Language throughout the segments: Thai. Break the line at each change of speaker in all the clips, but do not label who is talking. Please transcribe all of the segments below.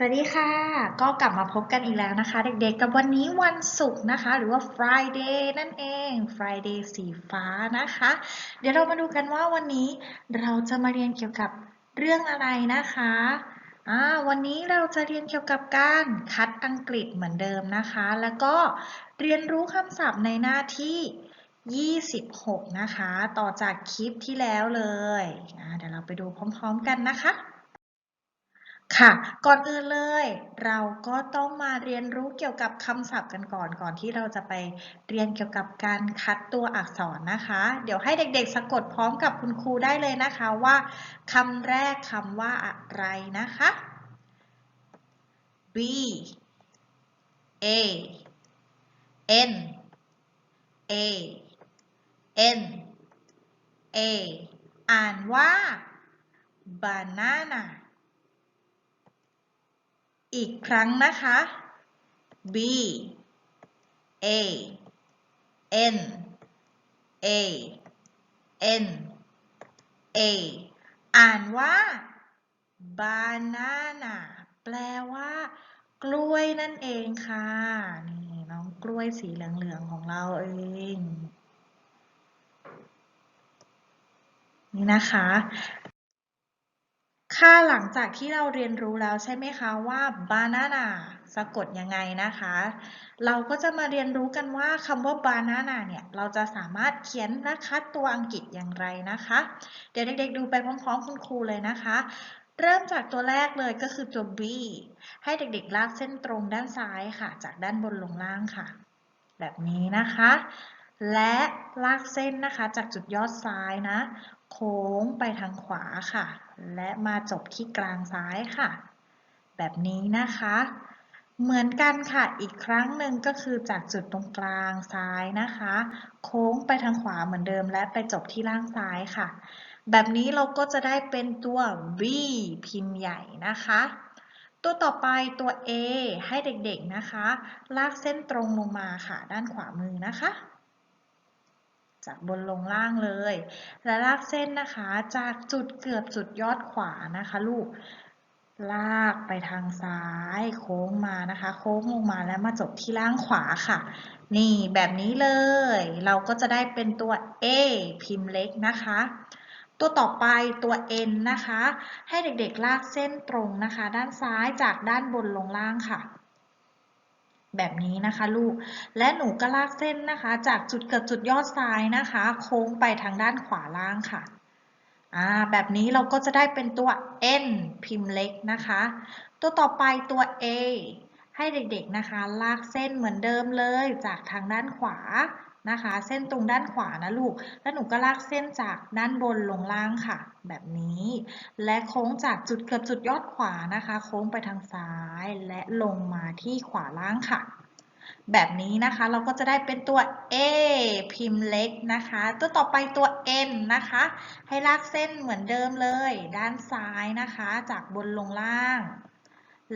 สวัสดีค่ะ ก็กลับมาพบกันอีกแล้วนะคะ เด็กๆ กับวันนี้วันศุกร์นะคะ หรือว่า Friday นั่นเอง Friday สีฟ้านะคะ เดี๋ยวเรามาดูกันว่าวันนี้เราจะมาเรียนเกี่ยวกับเรื่องอะไรนะคะอ่าวันนี้เราจะเรียนเกี่ยวกับการคัดอังกฤษเหมือนเดิมนะคะ แล้วก็เรียนรู้คำศัพท์ในหน้าที่ 26 นะคะ ต่อจากคลิปที่แล้วเลย เดี๋ยวเราไปดูพร้อม ๆ กันนะคะ ค่ะ ก่อนอื่นเลย เราก็ต้องมาเรียนรู้เกี่ยวกับคำศัพท์กันก่อนก่อนที่เราจะไปเรียนเกี่ยวกับการคัดตัวอักษรนะคะ เดี๋ยวให้เด็กๆ สะกดพร้อมกับคุณครูได้เลยนะคะว่าคำแรกคำว่าอะไรนะคะ B A N A N A อ่านว่า banana อีกครั้งนะคะ B A N A N A อ่านว่า banana แปลว่า กล้วยนั่นเองค่ะ นี่น้องกล้วยสีเหลืองๆของเราเองนี่นะคะ ค่ะหลังจากที่เราเรียนรู้แล้วใช่ไหมคะว่า banana สะกดยังไงนะคะ เราก็จะมาเรียนรู้กันว่าคำว่า banana เนี่ย เราจะสามารถเขียนและคัดตัวอังกฤษอย่างไรนะคะ เดี๋ยวเด็กๆดูไปพร้อมๆคุณครูเลยนะคะ เริ่มจากตัวแรกเลยก็คือตัว B ให้เด็กๆ ลากเส้นตรงด้านซ้ายค่ะ จากด้านบนลงล่างค่ะ แบบนี้นะคะ และลากเส้นนะคะจากจุดยอดซ้ายนะ โค้งไปทางขวาค่ะ และมาจบที่กลางซ้ายค่ะ แบบนี้นะคะ เหมือนกันค่ะ อีกครั้งหนึ่งก็คือจากจุดตรงกลางซ้ายนะคะ โค้งไปทางขวาเหมือนเดิม และไปจบที่ล่างซ้ายค่ะ แบบนี้เราก็จะได้เป็นตัว V พิมพ์ใหญ่นะคะตัวต่อไปตัว A ให้เด็กๆนะคะ ลากเส้นตรงลงมาค่ะ ด้านขวามือนะคะ จากบนลงล่างเลย และลากเส้นนะคะจากจุดเกือบจุดยอดขวานะคะลูก ลากไปทางซ้าย โค้งมานะคะ โค้งลงมาแล้วมาจบที่ล่างขวาค่ะ นี่แบบนี้เลย เราก็จะได้เป็นตัว A พิมพ์เล็กนะคะตัวต่อไปตัว N นะคะ ให้เด็กๆลากเส้นตรงนะคะ ด้านซ้ายจากด้านบนลงล่างค่ะ แบบนี้นะคะลูก และหนูก็ลากเส้นนะคะ จากจุดเกิดจุดยอดซ้ายนะคะ โค้งไปทางด้านขวาล่างค่ะอ่าแบบนี้เราก็จะได้เป็นตัว N พิมพ์เล็กนะคะ ตัวต่อไปตัว A ให้เด็กๆนะคะ ลากเส้นเหมือนเดิมเลยจากทางด้านขวา นะคะ เส้นตรงด้านขวานะลูก แล้วหนูก็ลากเส้นจากด้านบนลงล่างค่ะ แบบนี้ และโค้งจากจุดเกือบจุดยอดขวานะคะ โค้งไปทางซ้ายและลงมาที่ขวาล่างค่ะ แบบนี้นะคะเราก็จะได้เป็นตัว A พิมพ์เล็กนะคะ ตัวต่อไปตัว N นะคะ ให้ลากเส้นเหมือนเดิมเลย ด้านซ้ายนะคะ จากบนลงล่าง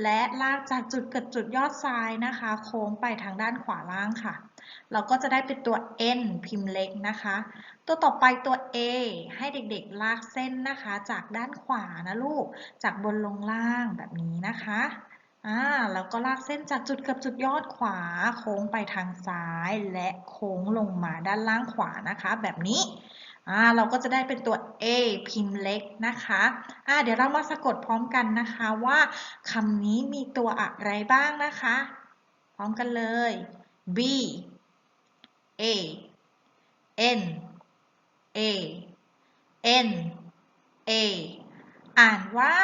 และลากจากจุดเกิดจุดยอดซ้ายนะคะ โค้งไปทางด้านขวาล่างค่ะ เราก็จะได้เป็นตัว N พิมพ์เล็กนะคะ ตัวต่อไปตัว A ให้เด็กๆลากเส้นนะคะ จากด้านขวานะลูก จากบนลงล่างแบบนี้นะคะอ่าแล้วก็ลากเส้นจากจุดเกือบจุดยอดขวา โค้งไปทางซ้าย และโค้งลงมาด้านล่างขวานะคะ แบบนี้อ่าเราก็จะได้เป็นตัว A พิมพ์เล็กนะคะอ่าเดี๋ยวเรามาสะกดพร้อมกันนะคะว่าคำนี้มีตัวอะไรบ้างนะคะ พร้อมกันเลย B A N A N A อ่านว่า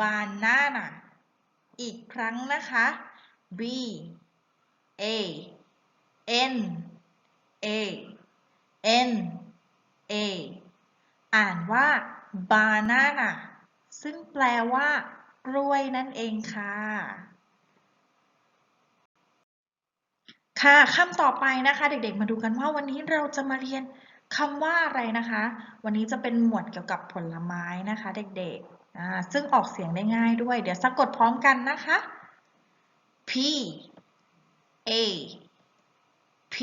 banana อีกครั้งนะคะ B A N A N A อ่านว่า banana ซึ่งแปลว่ากล้วยนั่นเองค่ะ ค่ะคำต่อไปนะคะ เด็กๆ มาดูกันว่าวันนี้เราจะมาเรียนคำว่าอะไรนะคะ วันนี้จะเป็นหมวดเกี่ยวกับผลไม้นะคะ เด็กๆซึ่งออกเสียงได้ง่ายด้วย เดี๋ยวสะกดพร้อมกันนะคะ P A P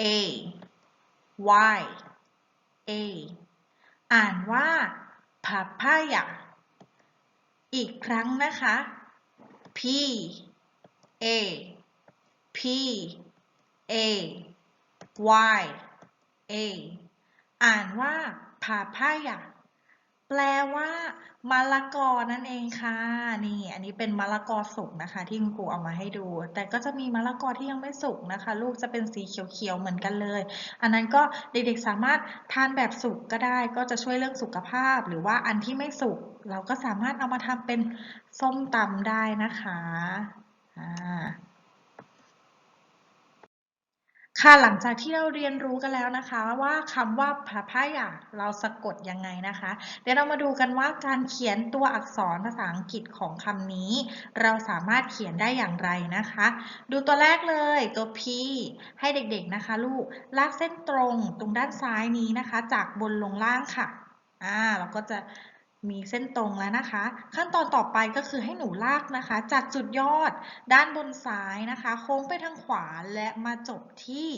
A Y A อ่านว่า papaya อีกครั้งนะคะ P A P A Y A อ่านว่าพาพายาแปลว่ามะละกอนั่นเองค่ะ นี่ อันนี้เป็นมะละกอสุกนะคะ ที่คุณครูเอามาให้ดู แต่ก็จะมีมะละกอที่ยังไม่สุกนะคะ ลูกจะเป็นสีเขียวๆเหมือนกันเลย อันนั้นก็เด็กๆสามารถทานแบบสุกก็ได้ ก็จะช่วยเรื่องสุขภาพ หรือว่าอันที่ไม่สุกเราก็สามารถเอามาทำเป็นส้มตำได้นะคะอ่า ค่ะ หลังจากที่เราเรียนรู้กันแล้วนะคะ ว่าคำว่าพาพายาเราสะกดยังไงนะคะ เดี๋ยวเรามาดูกันว่าการเขียนตัวอักษรภาษาอังกฤษของคำนี้ เราสามารถเขียนได้อย่างไรนะคะ ดูตัวแรกเลยตัว P ให้เด็กๆนะคะ ลูกลากเส้นตรงตรงด้านซ้ายนี้นะคะ จากบนลงล่างค่ะอ่าเราก็จะ มีเส้นตรงแล้วนะคะ ขั้นตอนต่อไปก็คือให้หนูลากนะคะ จากจุดยอดด้านบนซ้ายนะคะ โค้งไปทางขวาและมาจบที่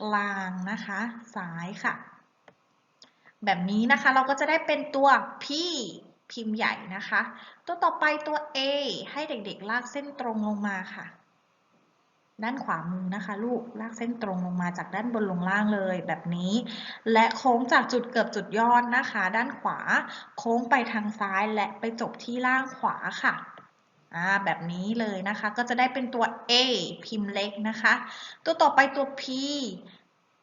กลางนะคะซ้ายค่ะ แบบนี้นะคะเราก็จะได้เป็นตัว P พิมพ์ใหญ่นะคะ ตัวต่อไปตัว A ให้เด็กๆ ลากเส้นตรงลงมาค่ะ ด้านขวามือนะคะ ลูกลากเส้นตรงลงมาจากด้านบนลงล่างเลยแบบนี้ และโค้งจากจุดเกือบจุดยอดนะคะ ด้านขวา โค้งไปทางซ้ายและไปจบที่ล่างขวาค่ะอ่าแบบนี้เลยนะคะก็จะได้เป็นตัว A พิมพ์เล็กนะคะ ตัวต่อไปตัว P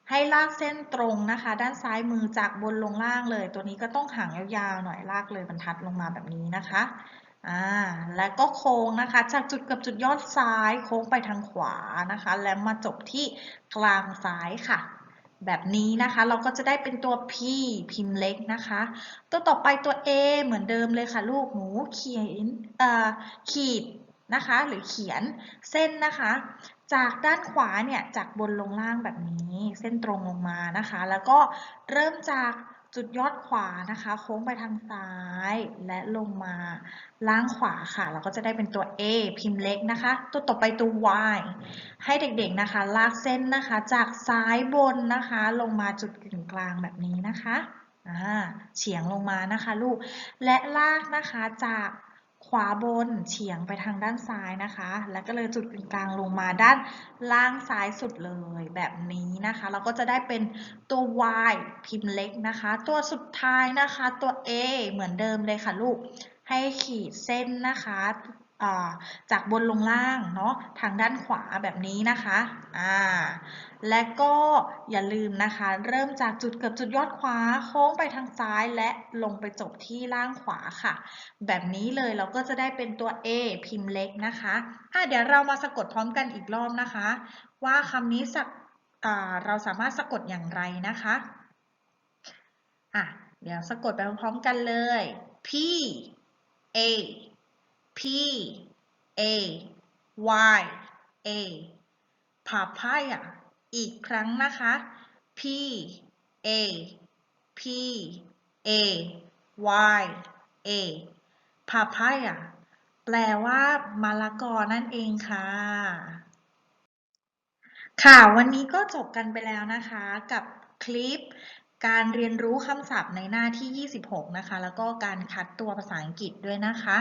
ให้ลากเส้นตรงนะคะ ด้านซ้ายมือจากบนลงล่างเลย ตัวนี้ก็ต้องหางยาวๆหน่อยลากเลยบรรทัดลงมาแบบนี้นะคะ อ่าและก็โค้งนะคะ จากจุดกับจุดยอดซ้ายโค้งไปทางขวานะคะ แล้วมาจบที่กลางซ้ายค่ะ แบบนี้นะคะเราก็จะได้เป็นตัว P พิมพ์เล็กนะคะ ตัวต่อไปตัว A เหมือนเดิมเลยค่ะลูกหนูเขียนเอ่อขีดนะคะ หรือเขียนเส้นนะคะ จากด้านขวาเนี่ยจากบนลงล่างแบบนี้ เส้นตรงลงมานะคะ แล้วก็เริ่มจาก จุดยอดขวานะคะ โค้งไปทางซ้ายและลงมาล่างขวาค่ะ เราก็จะได้เป็นตัว A พิมพ์เล็กนะคะ ตัวต่อไปตัว Y ให้เด็กๆนะคะ ลากเส้นนะคะ จากซ้ายบนนะคะ ลงมาจุดกึ่งกลางแบบนี้นะคะเฉียงลงมานะคะลูก และลากนะคะจาก ขวาบนเฉียงไปทางด้านซ้ายนะคะ แล้วก็เลยจุดกลางลงมาด้านล่างซ้ายสุดเลยแบบนี้นะคะ เราก็จะได้เป็นตัว Y พิมพ์เล็กนะคะ ตัวสุดท้ายนะคะตัว A เหมือนเดิมเลยค่ะลูก ให้ขีดเส้นนะคะ จากบนลงล่างเนาะทางด้านขวาแบบนี้นะคะอ่าและก็อย่าลืมนะคะ เริ่มจากจุดเกือบจุดยอดขวาโค้งไปทางซ้ายและลงไปจบที่ล่างขวาค่ะ แบบนี้เลยเราก็จะได้เป็นตัว A พิมพ์เล็กนะคะอะเดี๋ยวเรามาสะกดพร้อมกันอีกรอบนะคะ ว่าคำนี้สักเราสามารถสะกดอย่างไรนะคะอะเดี๋ยวสะกดไปพร้อมกันเลย P A P A Y A papaya อีกครั้งนะคะ P A P A Y A papaya แปลว่ามะละกอนั่นเองค่ะ ค่ะ วันนี้ก็จบกันไปแล้วนะคะกับคลิป การเรียนรู้คำศัพท์ในหน้าที่ 26 นะคะ แล้วก็การคัดตัวภาษาอังกฤษด้วยนะคะ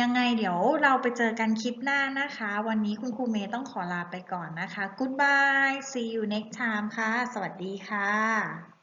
ยังไงเดี๋ยวเราไปเจอกันคลิปหน้านะคะ วันนี้คุณครูเมย์ต้องขอลาไปก่อนนะคะ Goodbye see you next time ค่ะ สวัสดีค่ะ